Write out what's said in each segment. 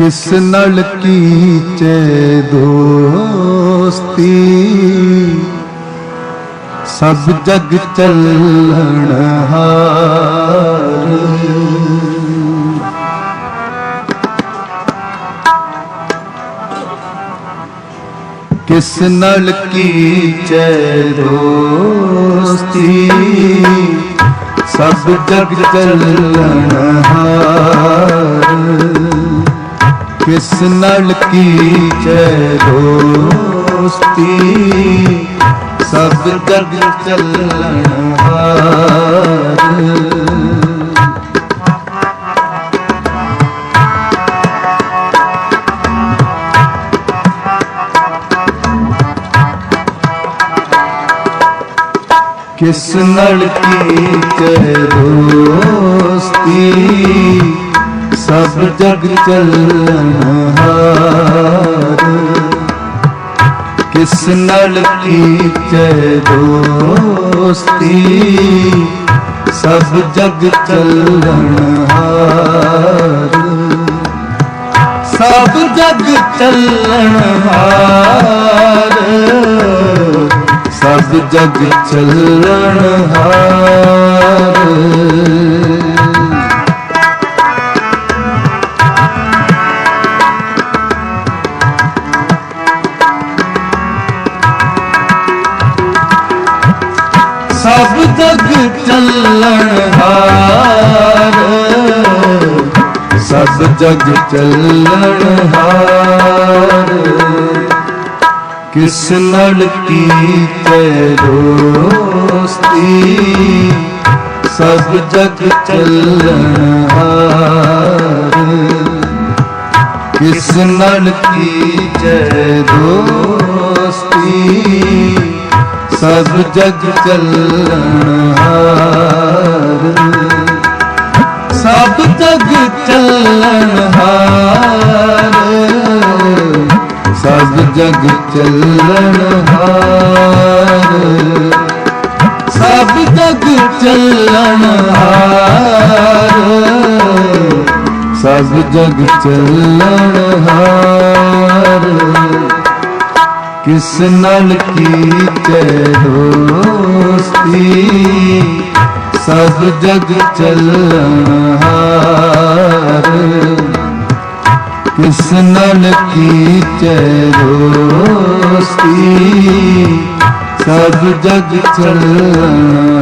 ਕਿਸ ਨਾਲ ਕੀਚੇ ਦੋਸਤੀ? ਸਭ ਜਗ ਚੱਲਣ ਹਾਰ। ਕਿਸ ਨਾਲ ਕੀਚੇ ਦੋਸਤੀ? ਸਭ ਜਗ ਚੱਲਣ ਹਾਰ। ਕਿਸ ਨਾਲ ਕੀਚੇ ਦੋਸਤੀ? ਸਭ ਦਰਦ ਚੱਲਣ ਹਾਰ। ਕਿਸ ਨਾਲ ਕੀਤੇ ਦੋਸਤੀ? ਸਭ ਜਗ ਚੱਲਣ ਹਾਰ। ਕਿਸ ਨਾਲ ਕੀਤੇ ਦੋਸਤੀ? ਸਭ ਜਗ ਚੱਲਣ ਹਾਰ। ਸਭ ਜਗ ਚੱਲਣ ਹਾਰ। ਸਭ ਜਗ ਚੱਲਣ ਹਾਰ। ਚੱਲਣ ਹਾਰ। ਸਭ ਜਗ ਚੱਲਣ ਹਾਰ। ਕਿਸ ਨਾਲ ਕੀਤੇ ਦੋਸਤੀ? ਸਭ ਜਗ ਚੱਲਣ ਹਾਰ। ਕਿਸ ਨਾਲ ਕੀਤੇ ਦੋਸਤੀ? ਸਭ ਜਗ ਚੱਲਣ ਹਾਰ ਸਭ ਜਗ ਚੱਲਣ ਹਾਰ ਸਭ ਜਗ ਚੱਲਣ ਹਾਰ ਸਭ ਜਗ ਚੱਲਣ ਹਾਰ ਸਭ ਜਗ ਚੱਲਣ ਹਾਰ ਕਿਸ ਨਾਲ ਕੀਤੇ ਦੋਸਤੀ? ਸਭ ਜਗ ਚੱਲਣ ਹਾਰ ਕਿਸ ਨਾਲ ਕੀਤੇ ਦੋਸਤੀ? ਸਭ ਜਗ ਚੱਲਣ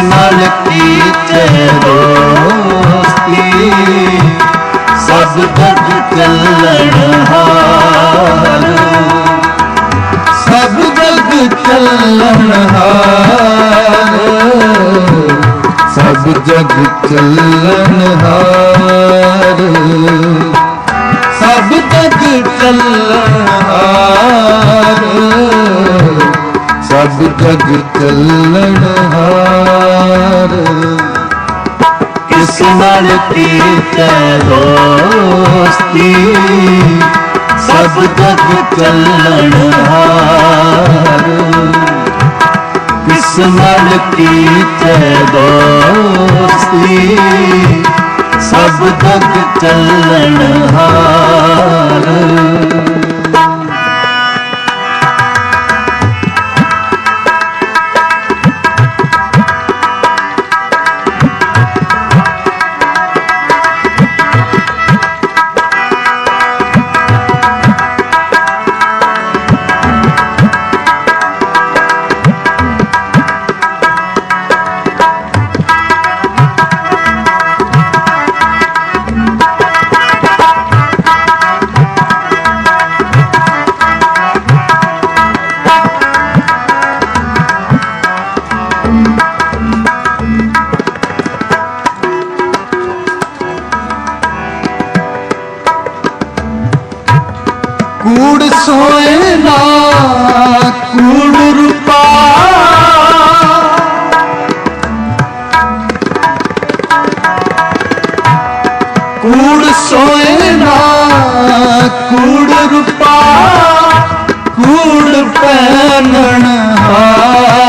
ਨਾਲ ਕੀਤੇ ਦੋਸਤੀ, ਸਭ ਜਗ ਚੱਲਣ ਹਾਰ ਸਭ ਜਗ ਚੱਲਣ ਹਾਰ ਸਭ ਜਗ ਚੱਲਣ ਹਾਰ ਸਭ ਜਗ ਚੱਲਣ ਜਗ ਚੱਲਣਹਾਰ ਕਿਸ ਨਾਲ ਕੀਤੇ ਦੋਸਤੀ। ਸਭ ਜਗ ਚੱਲਣ ਕਿਸ ਨਾਲ ਕੀਤੇ ਦੋਸਤੀ। ਸਭ ਜਗ ਚੱਲਣ ਕੂੜ ਸੋਇਨਾ ਕੂੜ ਰੂਪਾ। ਕੂੜ ਸੋਇਨਾ ਕੂੜ ਰੂਪਾ ਕੂੜ ਪਹਿਨਣ ਹਾਰ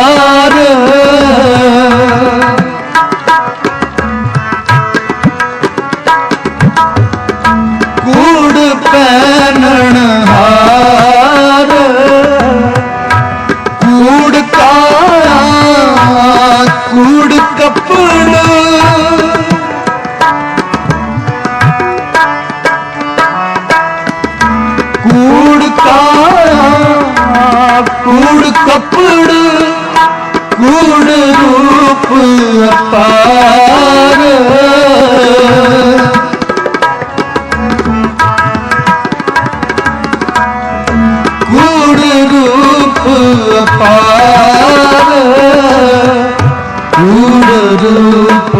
ਰੂਪ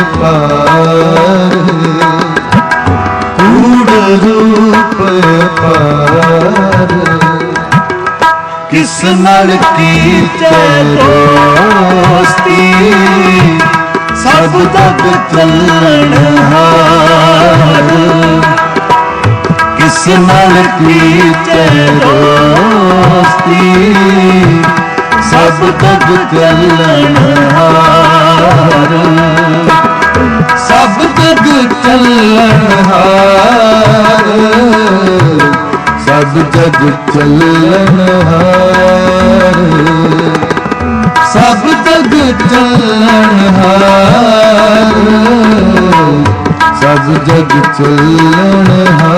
ਅਪਾਰ ਕੂੜ ਰੂਪ ਅਪਾਰ ਕਿਸ ਨਾਲ ਕੀਤੇ ਦੋਸਤੀ? ਸਭ ਤੱਕ ਚੱਲਣ ਹਾਰ। ਕਿਸ ਨਾਲ ਕੀਤੇ ਦੋਸਤੀ? ਸਭ ਤੱਕ ਚੱਲਣ ਹਾਰ। ਸਭ ਜਗ ਚੱਲਣਹਾਰ ਸਭ ਜਗ ਚੱਲਣਹਾਰ ਸਭ ਜਗ ਚੱਲਣਹਾਰ ਸਭ ਜਗ ਚੱਲਣਹਾਰ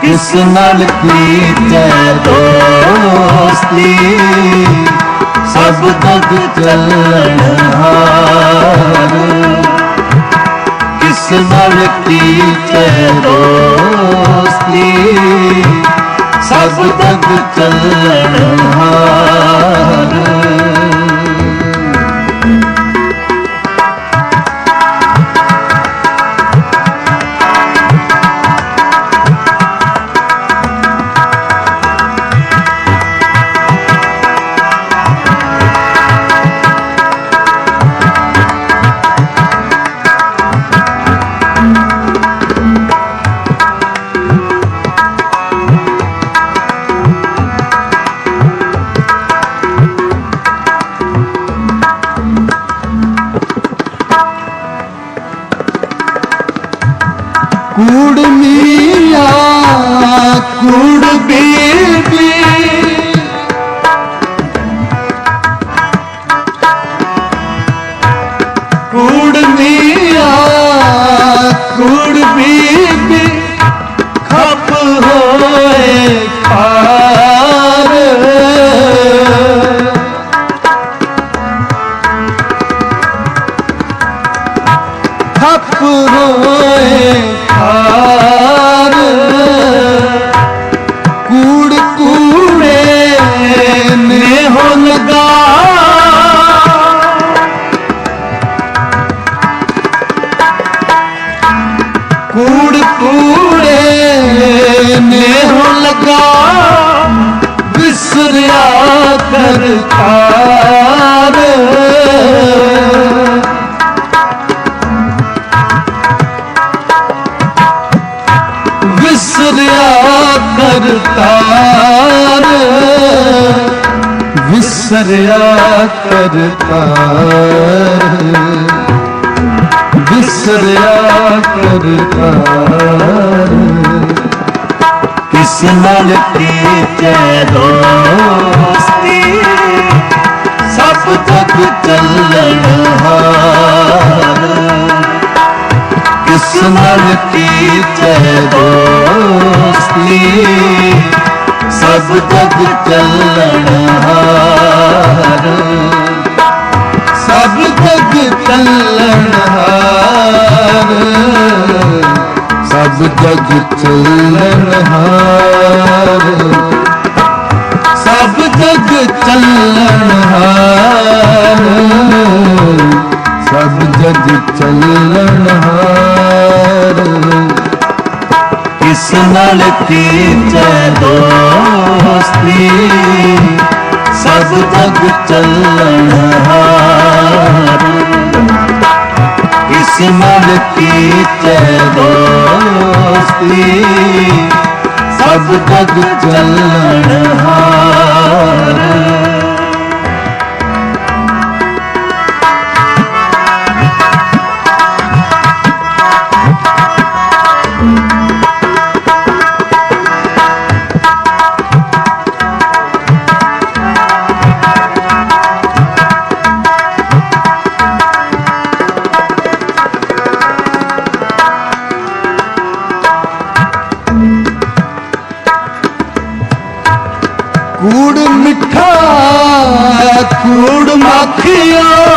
ਕਿਸ ਨਾਲ ਕੀਤੇ ਦੋਸਤੀ? ਸਭ ਤੱਕ ਚੱਲਣ ਹਾਰ। ਕਿਸ ਨਾਲ ਕੀਤੇ ਦੋਸਤੀ ਸਭ ਤੱਕ ਚੱਲਣ ਹਾਰ। ਕੂੜ ਮੀਆਂ ਵਿਸਰਿਆ ਕਰਤਾਰ ਵਿਸਰਿਆ ਕਰਤਾਰ ਕਿਸ ਨਾਲ ਕੀਤੇ ਦੋਸਤੀ। ਸਭ ਤੱਕ ਚੱਲਣ ਹਾਰ ਜਗ ਚੱਲਣ ਹਾਰ ਸਭ ਜਗ ਚੱਲਣ ਹਾਰ ਸਭ ਜਗ ਚੱਲਣ ਹਾਰ ਕਿਸ ਨਾਲ ਕੀਤੇ ਦੋਸਤੀ ਸਭ ਜਗ ਚੱਲਣ ਹਾਰ। ਕਿਸ ਨਾਲ ਦੋਸਤੀ? ਸਭ ਤੱਕ ਚੱਲਣ ਹਾਰ। Oh.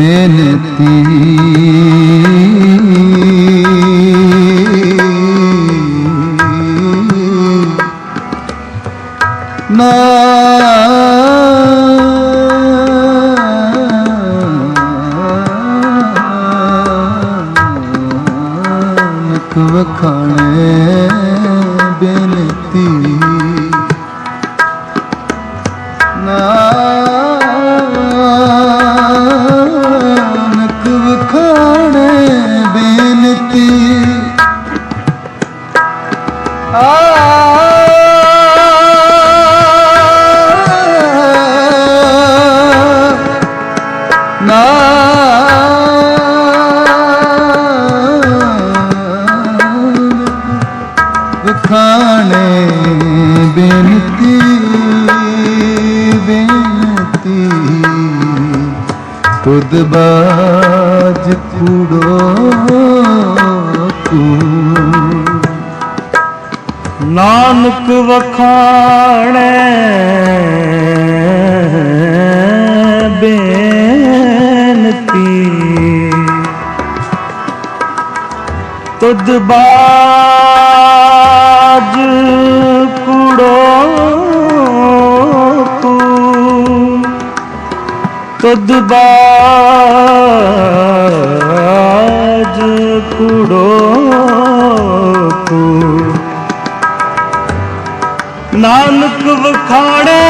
ਬੇਨਤੀ ਨਾਨਕ ਵਖਾਣੈ ਬੇਨਤੀ। ਤੁਧ ਬਾਜ ਕੁੜੋ ਕੂ ਤੁਧ ਬਾਜ ਕੁੜੋ ਕੂ ਨਾਨਕ ਵਖਾੜੇ।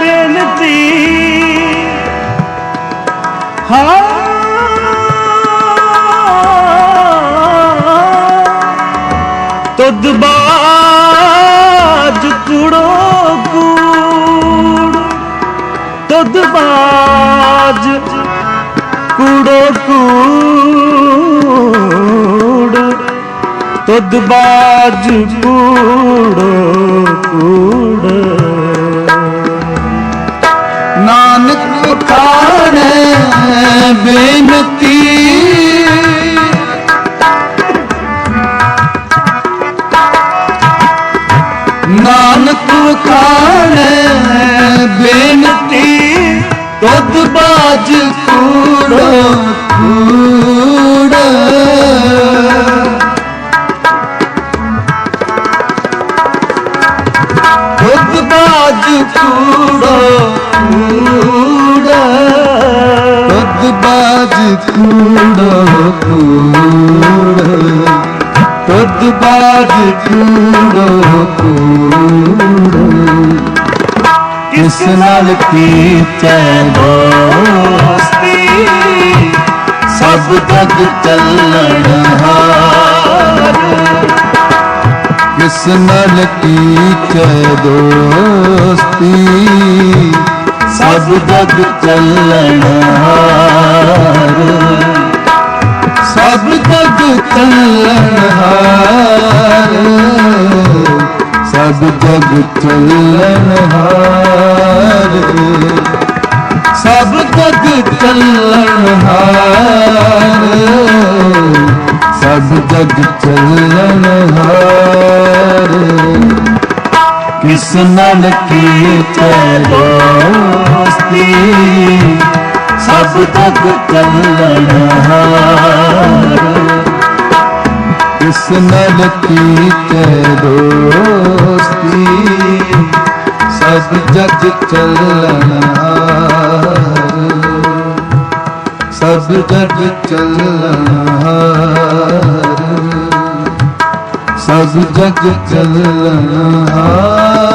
ਬੇਨਤੀ। ਹਾਂ। ਤੁਧ ਬਾਜ ਕੁੜੋ ਕੂੜ। ਤੁਧ ਬਾਜ ਕੁੜੋ ਕੂੜ। તદ બાજ કૂડો કૂડ નાનક પઠાણે બેનતી ਨਾਨਕ ਖਾਣੇ ਬੇਨਤੀ ਤੁਧ ਬਾਜ ਕੂੜੋ ਕੂੜ ਕੂੜੋ ਕੂੜ ਖੁਦ ਬਾਜ ਕੂੜੋ ਕੂੜ ਖੁਦ ਬਾਜ ਕੂੜੋ ਕੂੜ ਕਿਸ ਨਾਲ ਕੀਚੈ ਦੋਸਤੀ ਸਭ ਤੱਕ ਚੱਲਣ ਹਾਰ ਕਿਸ ਨਾਲ ਕੀਚੈ ਦੋਸਤੀ ਸਭ ਜਗ ਚੱਲਣ ਹਾਰ। ਸਭ ਜਗ ਚੱਲਣ ਹਾਰ। ਸਭ ਜਗ ਚੱਲਣ ਹਾਰ। ਸਭ ਜਗ ਚੱਲਣ ਹਾਰ ਸਭ ਜਗ ਕਿਸ ਨਾਲ ਕੀਚੈ ਦੋਸਤੀ, ਸਭ ਜਗ ਚੱਲਣ ਹਾਰ। ਕਿਸ ਨਾਲ ਕੀਤੇ ਦੋਸਤੀ, ਸਭ ਜਗ ਚੱਲਣਹਾਰ ਸਭ ਜਗ ਚੱਲਣਹਾਰ ਸਭ ਜਗ ਚੱਲਣਹਾਰ